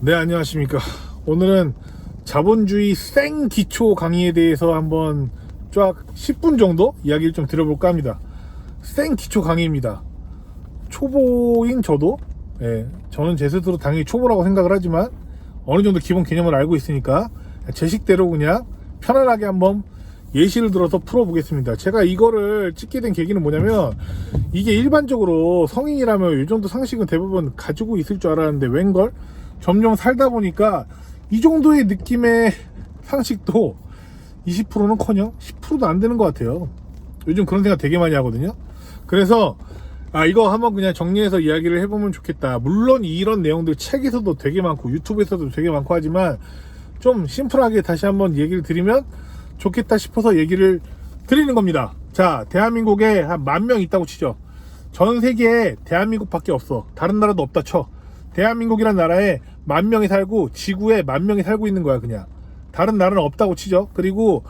네, 안녕하십니까. 오늘은 자본주의 생 기초 강의에 대해서 한번 쫙 10분 정도 이야기를 좀 드려볼까 합니다. 생 기초 강의입니다. 초보인 저도, 예, 저는 제 스스로 당연히 초보라고 생각을 하지만 어느 정도 기본 개념을 알고 있으니까 제 식대로 그냥 편안하게 한번 예시를 들어서 풀어보겠습니다. 제가 이거를 찍게 된 계기는 뭐냐면 이게 일반적으로 성인이라면 이 정도 상식은 대부분 가지고 있을 줄 알았는데 웬걸 점점 살다 보니까 이 정도의 느낌의 상식도 20%는 커녕 10%도 안 되는 것 같아요. 요즘 그런 생각 되게 많이 하거든요. 그래서 아 이거 한번 그냥 정리해서 이야기를 해보면 좋겠다. 물론 이런 내용들 책에서도 되게 많고 유튜브에서도 되게 많고 하지만 좀 심플하게 다시 한번 얘기를 드리면 좋겠다 싶어서 얘기를 드리는 겁니다. 자, 대한민국에 한 만 명 있다고 치죠. 전 세계에 대한민국밖에 없어. 다른 나라도 없다 쳐. 대한민국이란 나라에 만 명이 살고 지구에 만 명이 살고 있는 거야, 그냥. 다른 나라는 없다고 치죠. 그리고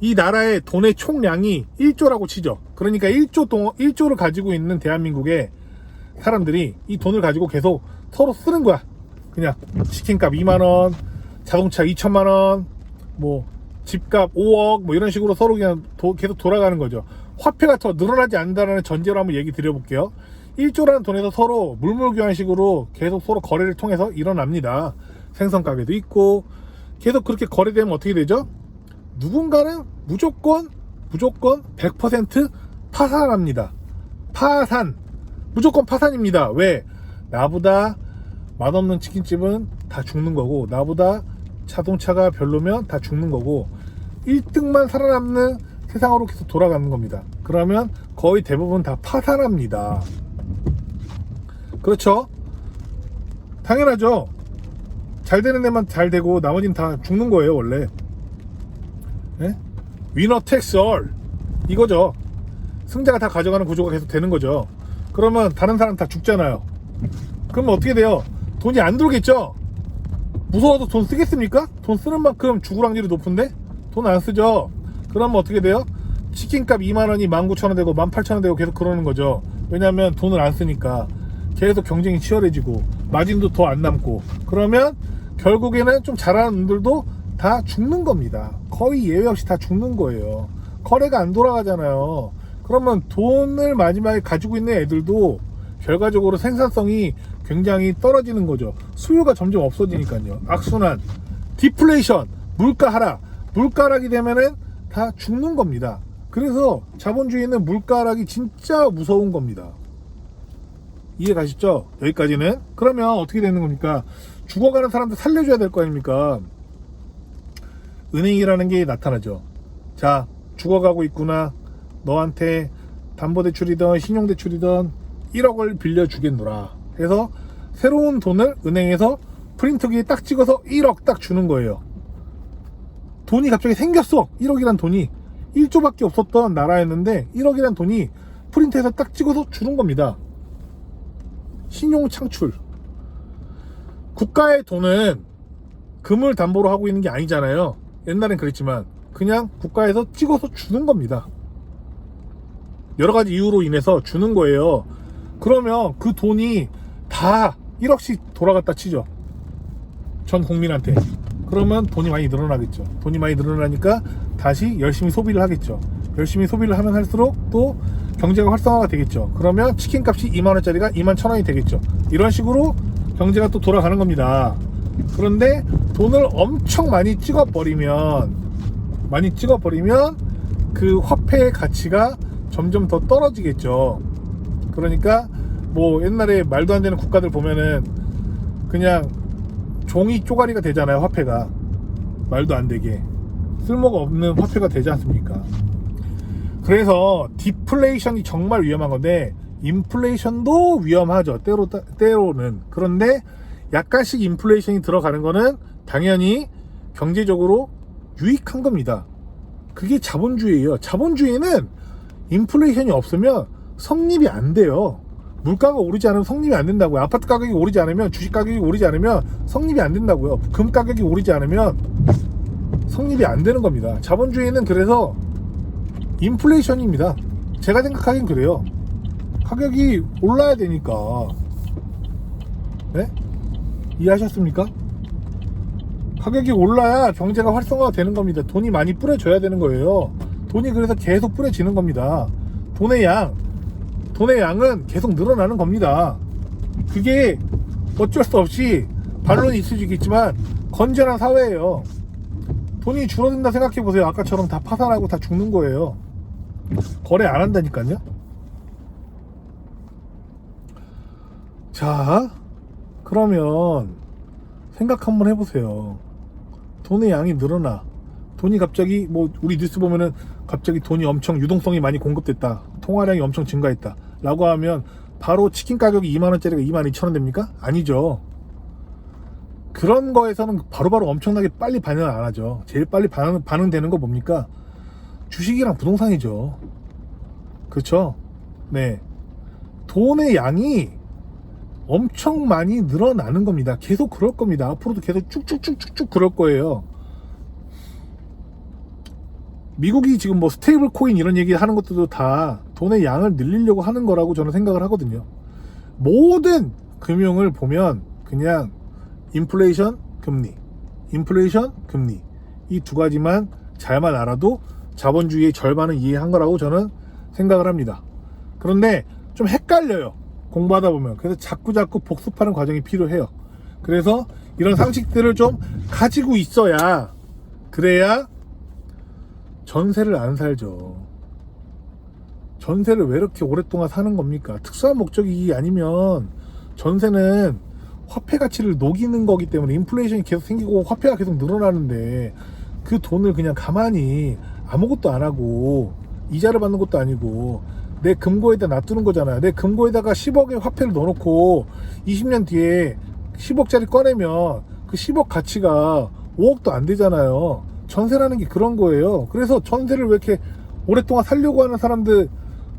이 나라의 돈의 총량이 1조라고 치죠. 그러니까 1조 동 1조를 가지고 있는 대한민국의 사람들이 이 돈을 가지고 계속 서로 쓰는 거야. 그냥 치킨값 2만 원, 자동차 2천만 원, 뭐 집값 5억 뭐 이런 식으로 서로 그냥 도- 계속 돌아가는 거죠. 화폐가 더 늘어나지 않는다는 전제로 한번 얘기 드려볼게요. 1조라는 돈에서 서로 물물교환식으로 계속 서로 거래를 통해서 일어납니다. 생선 가게도 있고 계속 그렇게 거래되면 어떻게 되죠? 누군가는 무조건 무조건 100% 파산합니다. 파산 무조건 파산입니다. 왜? 나보다 맛없는 치킨집은 다 죽는 거고 나보다 자동차가 별로면 다 죽는 거고 1등만 살아남는 세상으로 계속 돌아가는 겁니다. 그러면 거의 대부분 다 파산합니다. 그렇죠? 당연하죠. 잘 되는 데만 잘 되고 나머지는 다 죽는 거예요, 원래. 예? 위너 텍스 얼 이거죠. 승자가 다 가져가는 구조가 계속 되는 거죠. 그러면 다른 사람 다 죽잖아요. 그러면 어떻게 돼요? 돈이 안 들어오겠죠? 무서워도 돈 쓰겠습니까? 돈 쓰는 만큼 죽을 확률이 높은데? 돈 안 쓰죠? 그러면 어떻게 돼요? 치킨값 2만원이 19,000원 되고 18,000원 되고 계속 그러는 거죠. 왜냐면 돈을 안 쓰니까. 계속 경쟁이 치열해지고, 마진도 더 안 남고. 그러면 결국에는 좀 잘하는 분들도 다 죽는 겁니다. 거의 예외 없이 다 죽는 거예요. 거래가 안 돌아가잖아요. 그러면 돈을 마지막에 가지고 있는 애들도 결과적으로 생산성이 굉장히 떨어지는 거죠. 수요가 점점 없어지니까요. 악순환, 디플레이션, 물가 하락. 물가 하락이 되면은 다 죽는 겁니다. 그래서 자본주의는 물가 하락이 진짜 무서운 겁니다. 이해 가시죠? 여기까지는. 그러면 어떻게 되는 겁니까? 죽어가는 사람들 살려줘야 될 거 아닙니까? 은행이라는 게 나타나죠. 자, 죽어가고 있구나. 너한테 담보대출이든 신용대출이든 1억을 빌려주겠노라. 해서 새로운 돈을 은행에서 프린터기에 딱 찍어서 1억 딱 주는 거예요. 돈이 갑자기 생겼어. 1억이란 돈이. 1조밖에 없었던 나라였는데 1억이란 돈이 프린터에서 딱 찍어서 주는 겁니다. 신용 창출. 국가의 돈은 금을 담보로 하고 있는 게 아니잖아요. 옛날엔 그랬지만 그냥 국가에서 찍어서 주는 겁니다. 여러 가지 이유로 인해서 주는 거예요. 그러면 그 돈이 다 1억씩 돌아갔다 치죠. 전 국민한테. 그러면 돈이 많이 늘어나겠죠. 돈이 많이 늘어나니까 다시 열심히 소비를 하겠죠. 열심히 소비를 하면 할수록 또 경제가 활성화가 되겠죠. 그러면 치킨 값이 2만원짜리가 2만 1천원이 되겠죠. 이런 식으로 경제가 또 돌아가는 겁니다. 그런데 돈을 엄청 많이 찍어버리면, 많이 찍어버리면 그 화폐의 가치가 점점 더 떨어지겠죠. 그러니까 뭐 옛날에 말도 안 되는 국가들 보면은 그냥 종이 쪼가리가 되잖아요 화폐가 말도 안 되게 쓸모가 없는 화폐가 되지 않습니까 그래서 디플레이션이 정말 위험한 건데 인플레이션도 위험하죠 때로 때로는 그런데 약간씩 인플레이션이 들어가는 거는 당연히 경제적으로 유익한 겁니다 그게 자본주의예요 자본주의는 인플레이션이 없으면 성립이 안 돼요. 물가가 오르지 않으면 성립이 안 된다고요. 아파트 가격이 오르지 않으면 주식 가격이 오르지 않으면 성립이 안 된다고요. 금 가격이 오르지 않으면 성립이 안 되는 겁니다. 자본주의는 그래서 인플레이션입니다. 제가 생각하기엔 그래요. 가격이 올라야 되니까. 네? 이해하셨습니까? 가격이 올라야 경제가 활성화가 되는 겁니다. 돈이 많이 뿌려져야 되는 거예요. 돈이 그래서 계속 뿌려지는 겁니다. 돈의 양, 돈의 양은 계속 늘어나는 겁니다. 그게 어쩔 수 없이 반론이 있을 수 있겠지만 건전한 사회예요. 돈이 줄어든다 생각해 보세요. 아까처럼 다 파산하고 다 죽는 거예요. 거래 안 한다니까요. 자, 그러면 생각 한번 해보세요. 돈의 양이 늘어나. 돈이 갑자기 뭐 우리 뉴스 보면은 갑자기 돈이 엄청 유동성이 많이 공급됐다. 통화량이 엄청 증가했다. 라고 하면 바로 치킨 가격이 2만 원짜리가 2만 2천 원 됩니까? 아니죠. 그런 거에서는 바로바로 엄청나게 빨리 반응을 안 하죠. 제일 빨리 반응, 반응되는 거 뭡니까? 주식이랑 부동산이죠. 그렇죠? 네. 돈의 양이 엄청 많이 늘어나는 겁니다. 계속 그럴 겁니다. 앞으로도 계속 쭉쭉쭉쭉쭉 그럴 거예요. 미국이 지금 뭐 스테이블 코인 이런 얘기 하는 것들도 다 돈의 양을 늘리려고 하는 거라고 저는 생각을 하거든요. 모든 금융을 보면 그냥 인플레이션 금리, 인플레이션 금리 이 두 가지만 잘만 알아도 자본주의의 절반은 이해한 거라고 저는 생각을 합니다. 그런데 좀 헷갈려요. 공부하다 보면. 그래서 자꾸 자꾸 복습하는 과정이 필요해요. 그래서 이런 상식들을 좀 가지고 있어야 그래야 전세를 안 살죠. 전세를 왜 이렇게 오랫동안 사는 겁니까? 특수한 목적이 아니면 전세는 화폐 가치를 녹이는 거기 때문에 인플레이션이 계속 생기고 화폐가 계속 늘어나는데 그 돈을 그냥 가만히 아무것도 안 하고 이자를 받는 것도 아니고 내 금고에다 놔두는 거잖아요. 내 금고에다가 10억의 화폐를 넣어놓고 20년 뒤에 10억짜리 꺼내면 그 10억 가치가 5억도 안 되잖아요. 전세라는 게 그런 거예요. 그래서 전세를 왜 이렇게 오랫동안 살려고 하는 사람들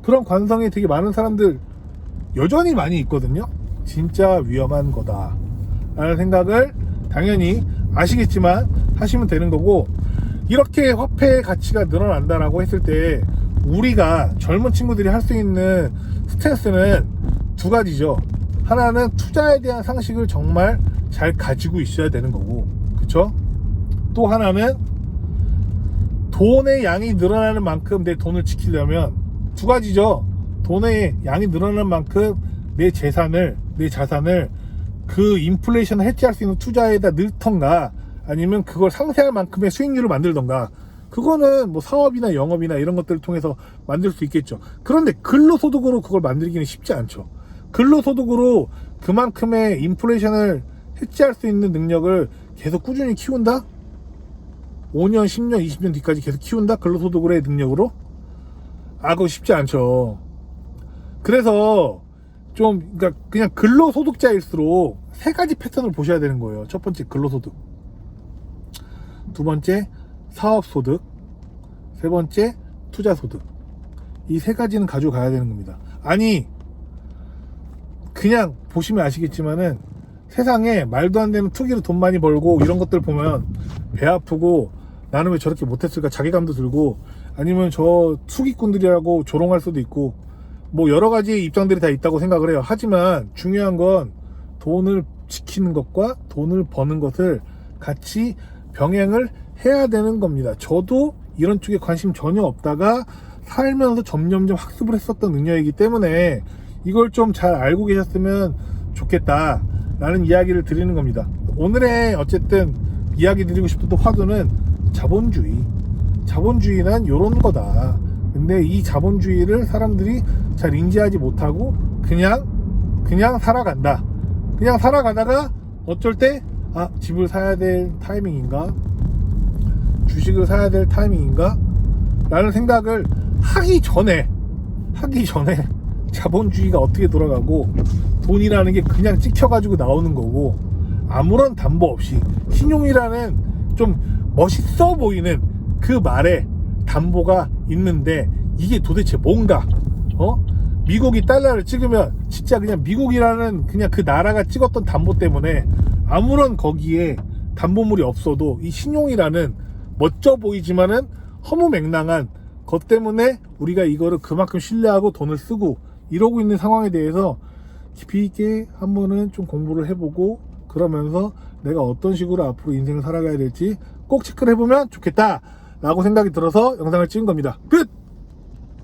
그런 관성이 되게 많은 사람들 여전히 많이 있거든요. 진짜 위험한 거다. 라는 생각을 당연히 아시겠지만 하시면 되는 거고 이렇게 화폐 가치가 늘어난다라고 했을 때 우리가 젊은 친구들이 할 수 있는 스탠스는 두 가지죠. 하나는 투자에 대한 상식을 정말 잘 가지고 있어야 되는 거고, 그쵸? 또 하나는 돈의 양이 늘어나는 만큼 내 돈을 지키려면 두 가지죠. 돈의 양이 늘어나는 만큼 내 재산을, 내 자산을 그 인플레이션을 해치할 수 있는 투자에다 넣던가 아니면 그걸 상쇄할 만큼의 수익률을 만들던가 그거는 뭐 사업이나 영업이나 이런 것들을 통해서 만들 수 있겠죠. 그런데 근로소득으로 그걸 만들기는 쉽지 않죠. 근로소득으로 그만큼의 인플레이션을 해치할 수 있는 능력을 계속 꾸준히 키운다? 5년, 10년, 20년 뒤까지 계속 키운다? 근로소득으로의 능력으로? 아, 그거 쉽지 않죠. 그래서 좀, 그러니까 그냥 근로소득자일수록 세 가지 패턴을 보셔야 되는 거예요. 첫 번째, 근로소득. 두 번째, 사업소득. 세 번째, 투자소득. 이 세 가지는 가져가야 되는 겁니다. 아니, 그냥 보시면 아시겠지만은 세상에 말도 안 되는 투기로 돈 많이 벌고 이런 것들 보면 배 아프고 나는 왜 저렇게 못했을까 자괴감도 들고 아니면 저 투기꾼들이라고 조롱할 수도 있고 뭐 여러 가지 입장들이 다 있다고 생각을 해요. 하지만 중요한 건 돈을 지키는 것과 돈을 버는 것을 같이 병행을 해야 되는 겁니다. 저도 이런 쪽에 관심 전혀 없다가 살면서 점점점 학습을 했었던 능력이기 때문에 이걸 좀 잘 알고 계셨으면 좋겠다 라는 이야기를 드리는 겁니다. 오늘의 어쨌든 이야기 드리고 싶었던 화두는 자본주의. 자본주의는 요런 거다. 근데 이 자본주의를 사람들이 잘 인지하지 못하고 그냥 그냥 살아간다. 그냥 살아가다가 어쩔 때 아, 집을 사야 될 타이밍인가? 주식을 사야 될 타이밍인가? 라는 생각을 하기 전에 하기 전에 자본주의가 어떻게 돌아가고 돈이라는 게 그냥 찍혀가지고 나오는 거고 아무런 담보 없이 신용이라는 좀 멋있어 보이는 그 말에 담보가 있는데 이게 도대체 뭔가 어 미국이 달러를 찍으면 진짜 그냥 미국이라는 그냥 그 나라가 찍었던 담보 때문에 아무런 거기에 담보물이 없어도 이 신용이라는 멋져 보이지만은 허무맹랑한 것 때문에 우리가 이거를 그만큼 신뢰하고 돈을 쓰고 이러고 있는 상황에 대해서 깊이 있게 한번은 좀 공부를 해보고 그러면서 내가 어떤 식으로 앞으로 인생을 살아가야 될지 꼭 체크를 해보면 좋겠다 라고 생각이 들어서 영상을 찍은 겁니다 끝!